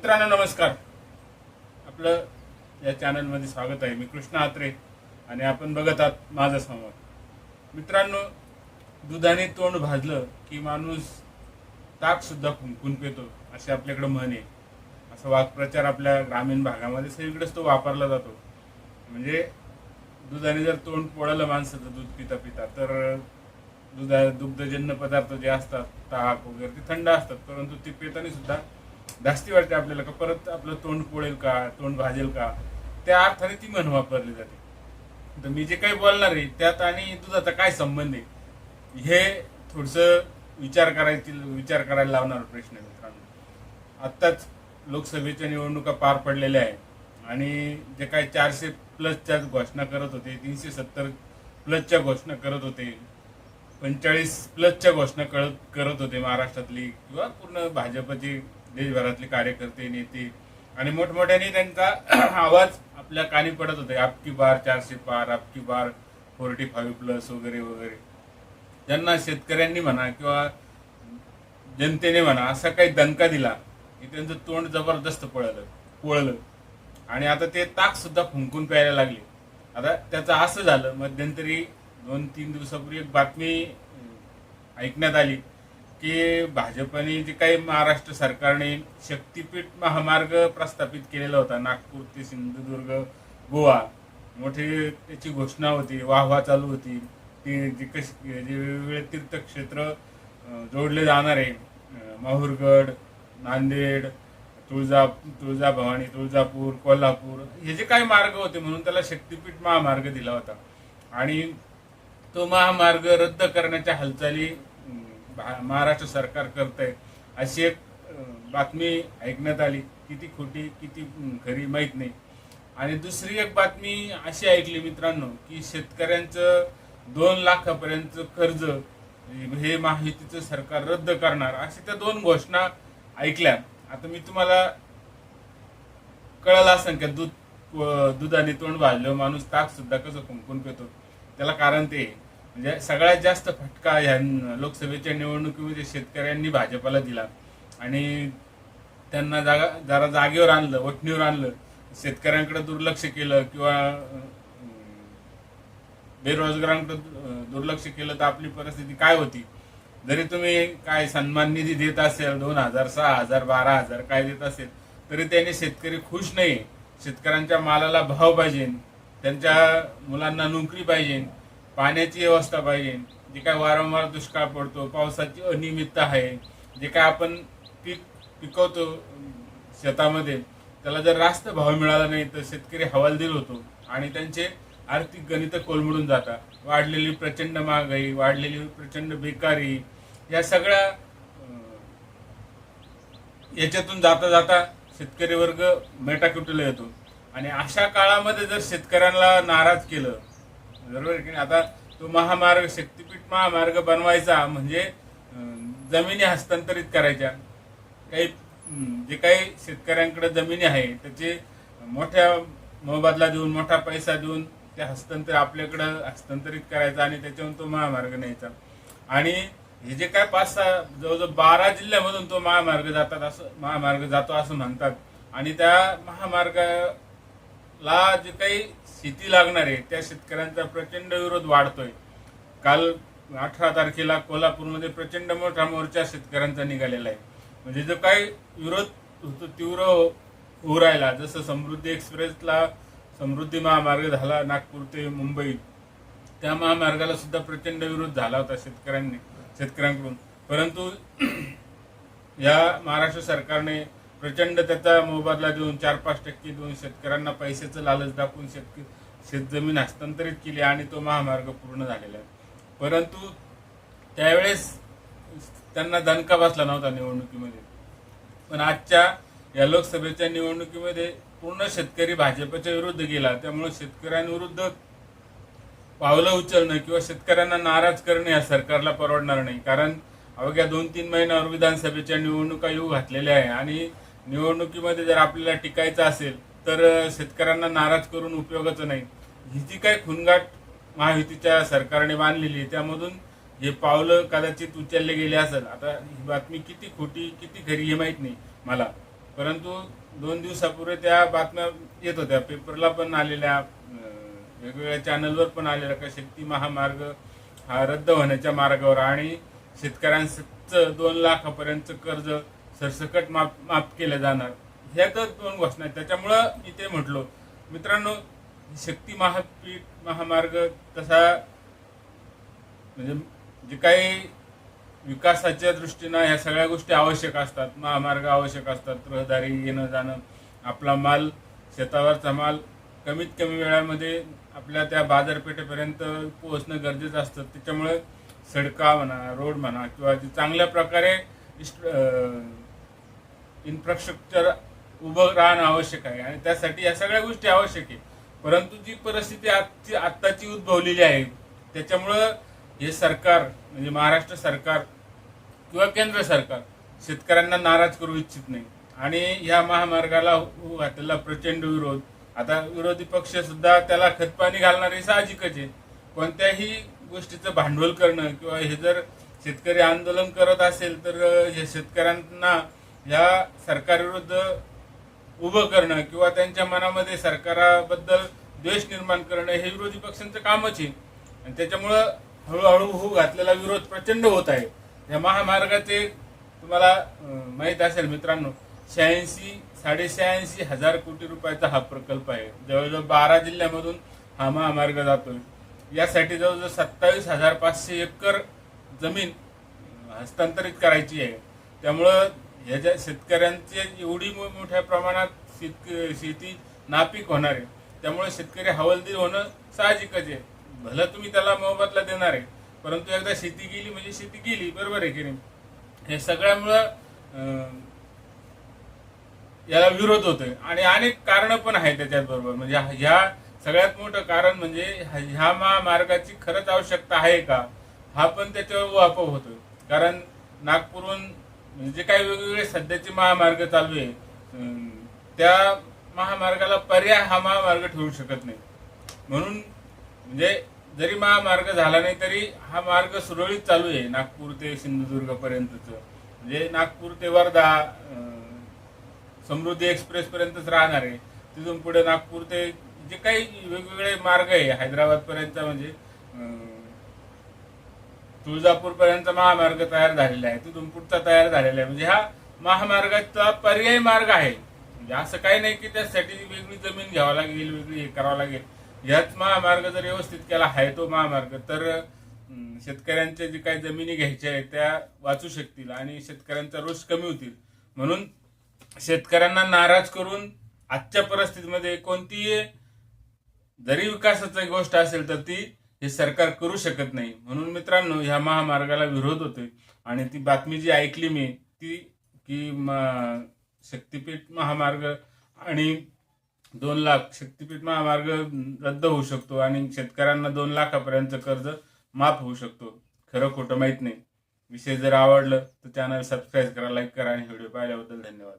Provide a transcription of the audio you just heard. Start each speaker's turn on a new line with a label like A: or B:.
A: मित्रांनो नमस्कार. आपलं या चॅनलमध्ये स्वागत आहे. मी कृष्ण आत्रे आणि आपण बघत आहात माझा संवाद. मित्रांनो दुधाने तोंड भाजलं की माणूस ताकसुद्धा कुंकून पितो असे आपल्याकडं म्हण आहे. असा वाक्प्रचार आपल्या ग्रामीण भागामध्ये सगळीकडेच तो वापरला जातो. म्हणजे दुधाने जर तोंड पोळालं माणसाचं दूध पिता पिता तर दुधा दुग्धजन्य पदार्थ जे असतात ताक वगैरे ते थंड असतात परंतु ते पिताना सुद्धा धास्ती वाटते आपल्याला का परत आपलं तोंड पोळेल का तोंड भाजेल का? त्या अर्थाने ती म्हण वापरली जाते. तर मी जे काही बोलणार आहे त्यात आणि दुधाचा काय संबंध आहे हे थोडस विचार करायची विचार करायला लावणार प्रश्न आहे मित्रांनो. आत्ताच लोकसभेच्या निवडणुका पार पडलेल्या आहे आणि जे काय चारशे प्लसच्या घोषणा करत होते तीनशे सत्तर प्लसच्या घोषणा करत होते पंचेचाळीस प्लसच्या घोषणा करत करत होते महाराष्ट्रातली किंवा पूर्ण भाजपची देशभरातले कार्यकर्ते नेते आणि मोठमोठ्याने त्यांचा आवाज आपल्या कानी पडत होते. आपकी बार चारशे पार आपकी बार फोर्टी फाईव्ह प्लस वगैरे वगैरे. त्यांना शेतकऱ्यांनी म्हणा किंवा जनतेने म्हणा असा काही दणका दिला की त्यांचं तोंड जबरदस्त पळलं पोळलं आणि आता ते ताक सुद्धा फुंकून प्यायला लागले. आता त्याचं असं झालं मध्यंतरी दोन तीन दिवसापूर्वी एक बातमी ऐकण्यात आली. की भाजपने जे काही महाराष्ट्र सरकारने शक्तीपीठ महामार्ग प्रस्थापित केलेला होता नागपूर ते सिंधुदुर्ग गोवा. मोठी त्याची घोषणा होती वाहवा चालू होती. ती जी कशी जे वेगवेगळे तीर्थक्षेत्र जोडले जाणार आहे. माहूरगड नांदेड तुळजा तुळजाभवानी तुळजापूर कोल्हापूर हे जे काही मार्ग होते म्हणून त्याला शक्तीपीठ महामार्ग दिला होता. आणि तो महामार्ग रद्द करण्याच्या हालचाली महाराष्ट्र सरकार करत आहे अशी एक बातमी ऐकण्यात आली. किती खोटी किती खरी माहीत नाही. आणि दुसरी एक बातमी अशी ऐकली मित्रांनो की शेतकऱ्यांचं दोन लाखापर्यंत कर्ज हे माहितीचं सरकार रद्द करणार अशी त्या दोन घोषणा ऐकल्या. आता मी तुम्हाला कळलं असं का दूध दुधाने तोंड भाजलं माणूस ताक सुद्धा कसं कुंकून पितो. त्याला कारण ते म्हणजे सगळ्यात जास्त फटका ह्या लोकसभेच्या निवडणुकीमध्ये शेतकऱ्यांनी भाजपाला दिला. आणि त्यांना जागा जरा जागेवर आणलं वठणीवर आणलं. शेतकऱ्यांकडे दुर्लक्ष केलं किंवा बेरोजगारांकडे दुर्लक्ष केलं तर आपली परिस्थिती काय होती? जरी तुम्ही काय सन्मान निधी देत असेल दोन हजार सहा हजार बारा हजार काय देत असेल तरी त्याने शेतकरी खुश नाही शेतकऱ्यांच्या मालाला भाव पाहिजे. त्यांच्या मुलांना नोकरी पाहिजे. पाण्याची व्यवस्था पाहिजे. जे काय वारंवार दुष्काळ पडतो पावसाची अनियमितता आहे जे काय आपण पीक पिकवतो शेतामध्ये त्याला जर रास्त भाव मिळाला नाही तर शेतकरी हवालदिल होतो आणि त्यांचे आर्थिक गणित कोलमडून जातात. वाढलेली प्रचंड महागाई वाढलेली प्रचंड बेकारी या सगळ्या याच्यातून जाता जाता शेतकरी वर्ग मेटाकुटीला येतो. आणि अशा काळामध्ये जर शेतकऱ्यांना नाराज केलं बरोबर आहे की नाही? आता तो महामार्ग शक्तीपीठ महामार्ग बनवायचा म्हणजे जमिनी हस्तांतरित करायच्या. काही जे काही शेतकऱ्यांकडे जमिनी आहे त्याचे मोठ्या मोबदला देऊन मोठा पैसा देऊन ते हस्तांतर आपल्याकडं हस्तांतरित करायचा आणि त्याच्यावरून तो महामार्ग न्यायचा. आणि हे जे काय पाच सहा जवळजवळ बारा जिल्ह्यामधून तो महामार्ग जातात असं महामार्ग जातो असं म्हणतात. आणि त्या महामार्गाला जे काही शेती लागणार आहे त्या शेतकऱ्यांचा प्रचंड विरोध वाढतोय. काल अठरा तारखेला कोल्हापूरमध्ये प्रचंड मोठा मोर्चा शेतकऱ्यांचा निघालेला आहे. म्हणजे जो काही विरोध होतो तीव्र होऊ राहिला. जसं समृद्धी एक्सप्रेसला समृद्धी महामार्ग झाला नागपूर ते मुंबई. त्या महामार्गाला सुद्धा प्रचंड विरोध झाला होता शेतकऱ्यांनी शेतकऱ्यांकडून. परंतु या महाराष्ट्र सरकारने प्रचंड त्याचा मोबदला देऊन चार पाच टक्के देऊन शेतकऱ्यांना पैशाचं लालच दाखवून शेतक शेतजमीन हस्तांतरित केली आणि तो महामार्ग पूर्ण झालेला आहे. परंतु त्यावेळेस त्यांना दणका बसला नव्हता निवडणुकीमध्ये. पण आजच्या या लोकसभेच्या निवडणुकीमध्ये पूर्ण शेतकरी भाजपच्या विरुद्ध गेला. त्यामुळे शेतकऱ्यांविरुद्ध पावलं उचलणं किंवा शेतकऱ्यांना नाराज करणे या सरकारला परवडणार नाही. कारण अवघ्या दोन तीन महिन्यावर विधानसभेच्या निवडणुका येऊ घातलेल्या आहे आणि निवडणुकीमध्ये जर आपल्याला टिकायचं असेल तर शेतकऱ्यांना नाराज करून उपयोगाचं नाही. ही जी काय खुनगाट महायुतीच्या सरकारने बांधलेली आहे. त्यामधून हे पावलं कदाचित उचलले गेले असेल. आता ही बातमी किती खोटी किती खरी हे माहीत नाही मला. परंतु दोन दिवसापूर्वी त्या बातम्या येत होत्या. पेपरला पण आलेल्या वेगवेगळ्या चॅनलवर पण आलेल्या का शेती महामार्ग हा रद्द होण्याच्या मार्गावर. आणि शेतकऱ्यांचं दोन लाखापर्यंत कर्ज सरसकट माफ माफ केलं जाणार. ह्या तर दोन घोषणा आहेत त्याच्यामुळं मी ते म्हटलो. मित्रांनो शक्ती महापीठ महामार्ग तसा म्हणजे जे काही विकासाच्या दृष्टीनं ह्या सगळ्या गोष्टी आवश्यक असतात. महामार्ग आवश्यक असतात. रहदारी येणं जाणं आपला माल शेतावरचा माल कमीत कमी वेळामध्ये आपल्या त्या बाजारपेठेपर्यंत पोहोचणं गरजेचं असतं. त्याच्यामुळे सडका म्हणा रोड म्हणा किंवा चांगल्या प्रकारे इन्फ्रास्ट्रक्चर उभं राहणं आवश्यक आहे. आणि त्यासाठी या सगळ्या गोष्टी आवश्यक आहे. परंतु जी परिस्थिती आजची आत्ताची उद्भवलेली आहे त्याच्यामुळं हे सरकार म्हणजे महाराष्ट्र सरकार किंवा केंद्र सरकार शेतकऱ्यांना नाराज करू इच्छित नाही. आणि ह्या महामार्गाला घातलेला प्रचंड विरोध. आता विरोधी पक्ष सुद्धा त्याला खतपाणी घालणार हे साहजिकच आहे. कोणत्याही गोष्टीचं भांडवल करणं किंवा हे जर शेतकरी आंदोलन करत असेल तर हे शेतकऱ्यांना ह्या सरकारविरुद्ध उभं करणं किंवा त्यांच्या मनामध्ये सरकाराबद्दल द्वेष निर्माण करणं हे विरोधी पक्षांचं कामच आहे. आणि त्याच्यामुळं हळूहळू होऊ घातलेला विरोध प्रचंड होत आहे. या महामार्गाचे तुम्हाला माहीत असेल मित्रांनो शहाऐंशी साडेशहाऐंशी हजार कोटी रुपयाचा हा प्रकल्प आहे. जवळजवळ बारा जिल्ह्यामधून हा महामार्ग जातोय. यासाठी जवळजवळ सत्तावीस हजार पाचशे एकर जमीन हस्तांतरित करायची आहे. त्यामुळं याच्या शेतकऱ्यांचे एवढी मोठ्या प्रमाणात शेतक शेती नापीक होणार आहे. त्यामुळे शेतकरी हवालदिल होणं साहजिकच आहे. भलं तुम्ही त्याला मोबदला देणार आहे. परंतु एकदा शेती गेली म्हणजे शेती गेली बरोबर आहे की नाही? हे सगळ्यामुळं याला विरोध होतोय. आणि अनेक कारण पण आहेत त्याच्यात बरोबर म्हणजे ह्या सगळ्यात मोठं कारण म्हणजे ह्या- महामार्गाची खरंच आवश्यकता आहे का? हा पण त्याच्यावर वापर होतोय. कारण नागपूरहून म्हणजे जे काही वेगवेगळे सध्याचे महामार्ग चालू आहे त्या महामार्गाला पर्याय हा महामार्ग ठेवू शकत नाही. म्हणून म्हणजे जरी महामार्ग झाला नाही तरी हा मार्ग सुरळीत चालू आहे नागपूर ते सिंधुदुर्गपर्यंतचं म्हणजे नागपूर ते वर्धा समृद्धी एक्सप्रेसपर्यंतच राहणार आहे. तिथून पुढे नागपूर ते जे काही वेगवेगळे मार्ग आहे हैदराबादपर्यंत म्हणजे तुळजापूरपर्यंत महामार्ग तयार झालेला आहे तिथून पुढचा तयार झालेला आहे. म्हणजे हा महामार्गाचा पर्यायी मार्ग आहे. म्हणजे असं काही नाही की त्यासाठी वेगळी जमीन घ्यावं लागेल वेगळी हे करावं लागेल. ह्याच महामार्ग जर व्यवस्थित केला आहे तो महामार्ग तर शेतकऱ्यांच्या जे काही जमिनी घ्यायच्या आहेत त्या वाचू शकतील आणि शेतकऱ्यांचा रोष कमी होतील. म्हणून शेतकऱ्यांना नाराज करून आजच्या परिस्थितीमध्ये कोणतीही जरी विकासाची गोष्ट असेल तर ती हे सरकार करू शकत नाही. म्हणून मित्रांनो ह्या महामार्गाला विरोध होतोय. आणि ती बातमी जी ऐकली मी ती की शक्तीपीठ महामार्ग आणि दोन लाख शक्तीपीठ महामार्ग रद्द होऊ शकतो आणि शेतकऱ्यांना दोन लाखापर्यंत कर्ज माफ होऊ शकतो. खरं खोटं माहीत नाही. विषय जर आवडलं तर चॅनल सबस्क्राईब करा लाईक करा आणि व्हिडिओ पाहिल्याबद्दल धन्यवाद.